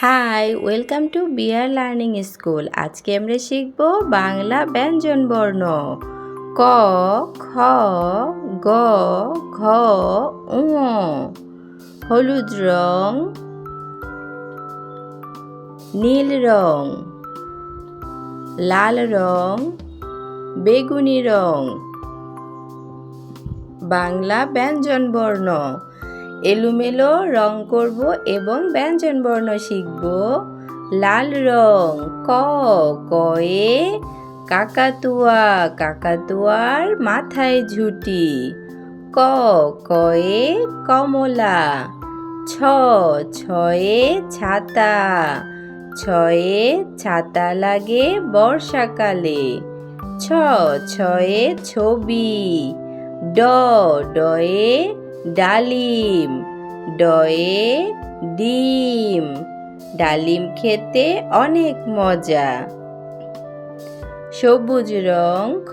Hi welcome to bear learning school আজকে আমরা শিখব বাংলা ব্যঞ্জন বর্ণ ক খ গ ঘ উ হলুদ রং নীল রং লাল রং বেগুনি রং বাংলা ব্যঞ্জন বর্ণ এলোমেলো রং করব এবং ব্যঞ্জন বর্ণ শিখব লাল রং ক কয়ে কাকাতুয়া কাকাতুয়ার মাথায় ঝুটি ক কয়ে কমলা ছ ছয়ে ছাতা ছয়ে ছাতা লাগে বর্ষাকালে ছ ছয়ে ছবি ড ডয়ে ডালিম ডয়ে ডিম ডালিম খেতে অনেক মজা সবুজ রং খ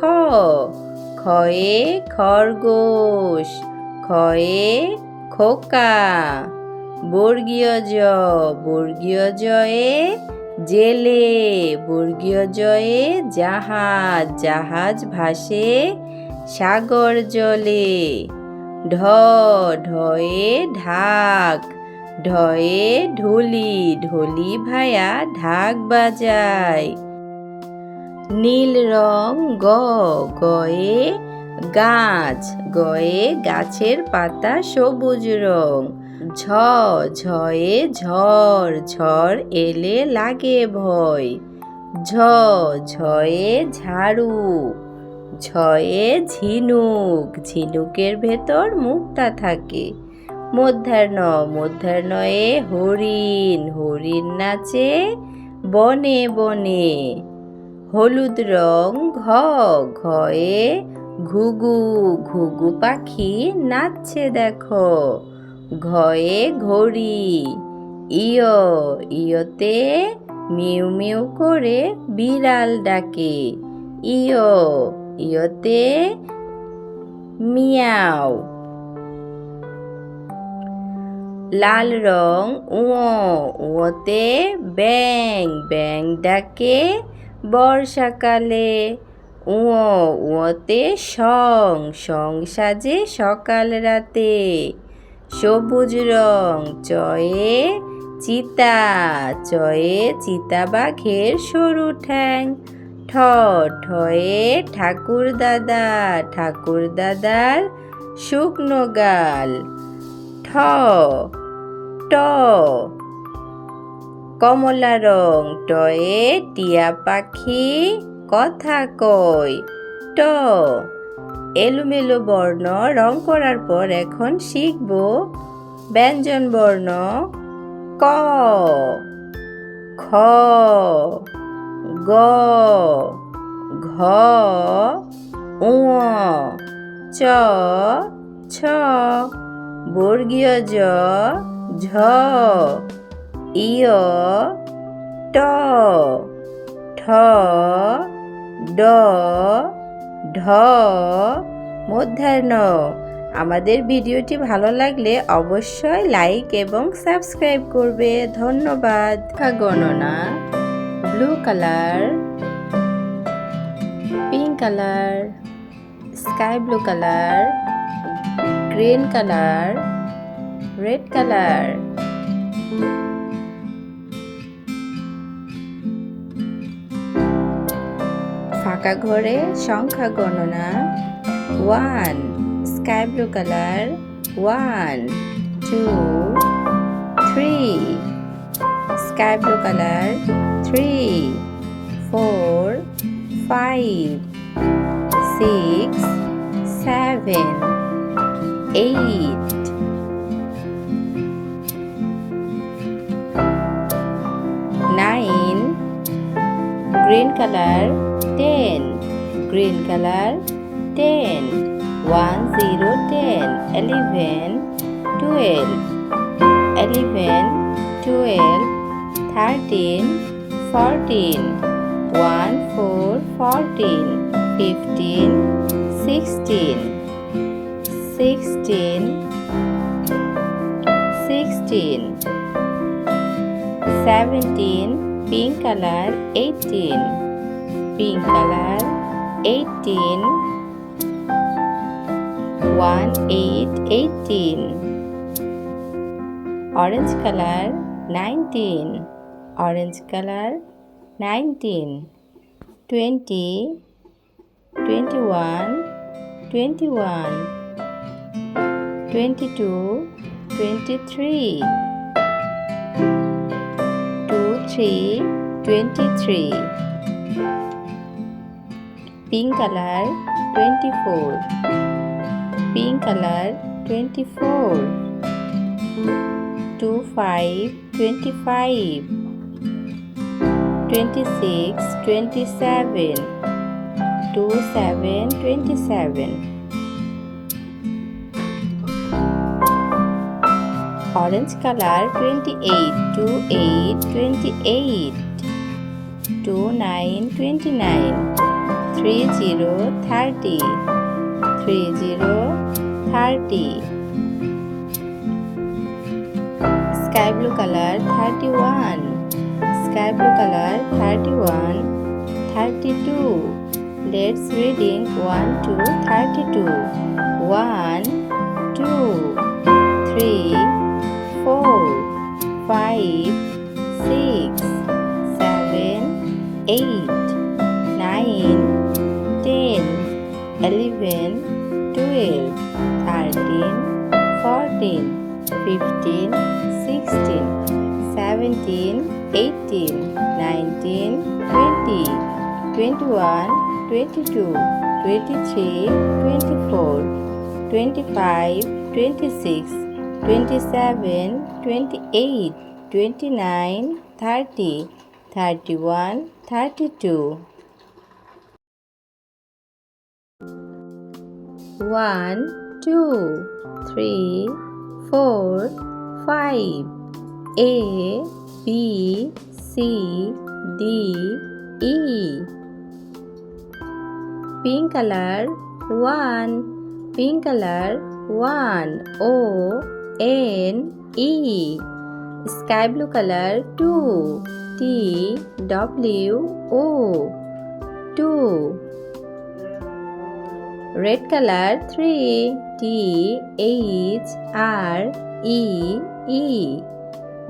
খয়ে খরগোশ খয়ে খোকা বর্গীয় জ বর্গীয় জয়ে জেলে বর্গীয় জয়ে জাহাজ জাহাজ ভাসে সাগর জলে ঢ ঢয়ে ঢাক ঢয়ে ঢোলি ঢোলি ভায়া ঢাক বাজায় নীল রং গ গয়ে গাছ গয়ে গাছের পাতা সবুজ রং ঝ ঝয়ে ঝড় ঝড় এলে লাগে ভয় ঝ ঝয়ে ঝাড়ু ছয়ে ঝিনুক ঝিনুকের ভেতর মুক্তা থাকে মধ্যাহ্ন মধ্যাহ্নয়ে হরিণ হরিণ নাচে বনে বনে হলুদ রং ঘ ঘয়ে ঘুঘু ঘুঘু পাখি নাচছে দেখো ঘয়ে ঘড়ি ইয় ইয়তে মিউ মিউ করে বিড়াল ডাকে ইয় ইয়তে মিয়াও লাল রং উঁ উঁতে ব্যাং ব্যাং ডাকে বর্ষাকালে উঁ উঁতে সং সং সাজে সকাল রাতে সবুজ রং চয়ে চিতা চয়ে চিতা বাঘের সরু ঠ্যাং ঠ ঠয়ে ঠাকুর দাদা ঠাকুর দাদার শুকনো গাল ঠ ট কমলা রং টয়ে টিয়া পাখি কথা কয় ট এলোমেলো বর্ণ রং করার পর এখন শিখব ব্যঞ্জন বর্ণ ক খ গ ঘ চ ছ বর্গীয় জ ঝ ইয় ট ঠ ড ঢ মধ্যাহ্ন আমাদের ভিডিওটি ভালো লাগলে অবশ্যই লাইক এবং সাবস্ক্রাইব করবে ধন্যবাদ গণনা blue colour pink colour sky blue colour green colour red colour ফাঁকা ঘরে সংখ্যা গণনা one sky blue colour one two three sky blue colour three, four, five, six, seven, eight. Nine, green color, ten, green color, ten, one, zero, ten, eleven, twelve, eleven, twelve, thirteen, fourteen, one four fourteen, fifteen, sixteen, sixteen, sixteen, seventeen, pink color, eighteen, pink color, eighteen, one eight, eighteen, orange color, nineteen. orange color 19 20 21 21 22 23 23 23 pink color 24 pink color 24 25 25 twenty six twenty seven two seven twenty seven orange colour twenty eight two eight twenty eight two nine twenty nine three zero thirty three zero thirty sky blue colour thirty one sky blue color 31 32 let's reading 1 to 32 1 2 3 4 5 6 7 8 9 10 11 12 13 14 15 16 17, 18, 19, 20, 21, 22, 23, 24, 25, 26, 27, 28, 29, 30, 31, 32. 1, 2, 3, 4, 5. A B C D E pink colour one pink colour one O N E sky blue colour two T W O two red color 3 T H R E E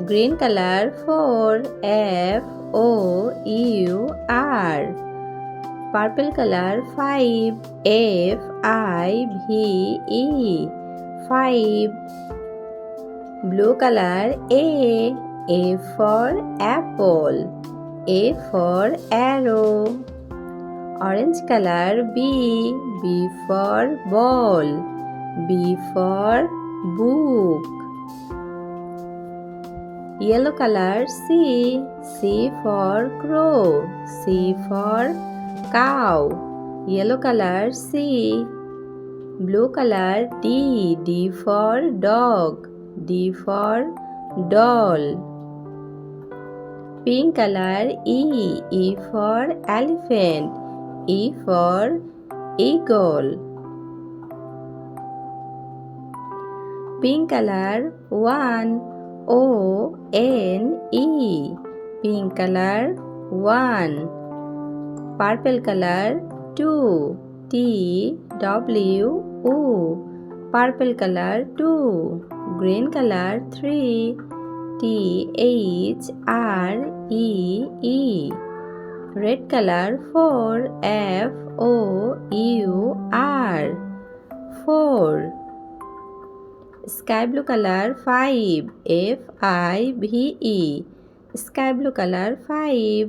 green color for F O U R purple color 5 F I V E 5 blue color A A for apple A for arrow orange color B B for ball B for book Yellow color C. C for crow. C for cow. Yellow color C. Blue color D. D for dog. D for doll. Pink color E. E for elephant. E for eagle. Pink color 1. O-N-E. Pink color 1, purple color 2, T-W-O. Purple color 2, green color 3, T-H-R-E-E. Red color 4, F-O-U-R. 4. Sky blue colour five F I V E sky blue colour five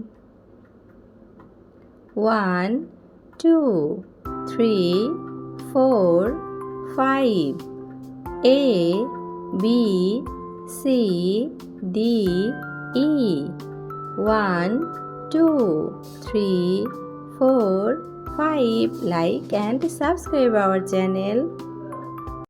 one two three four five A B C D E one two three four five like and subscribe our channel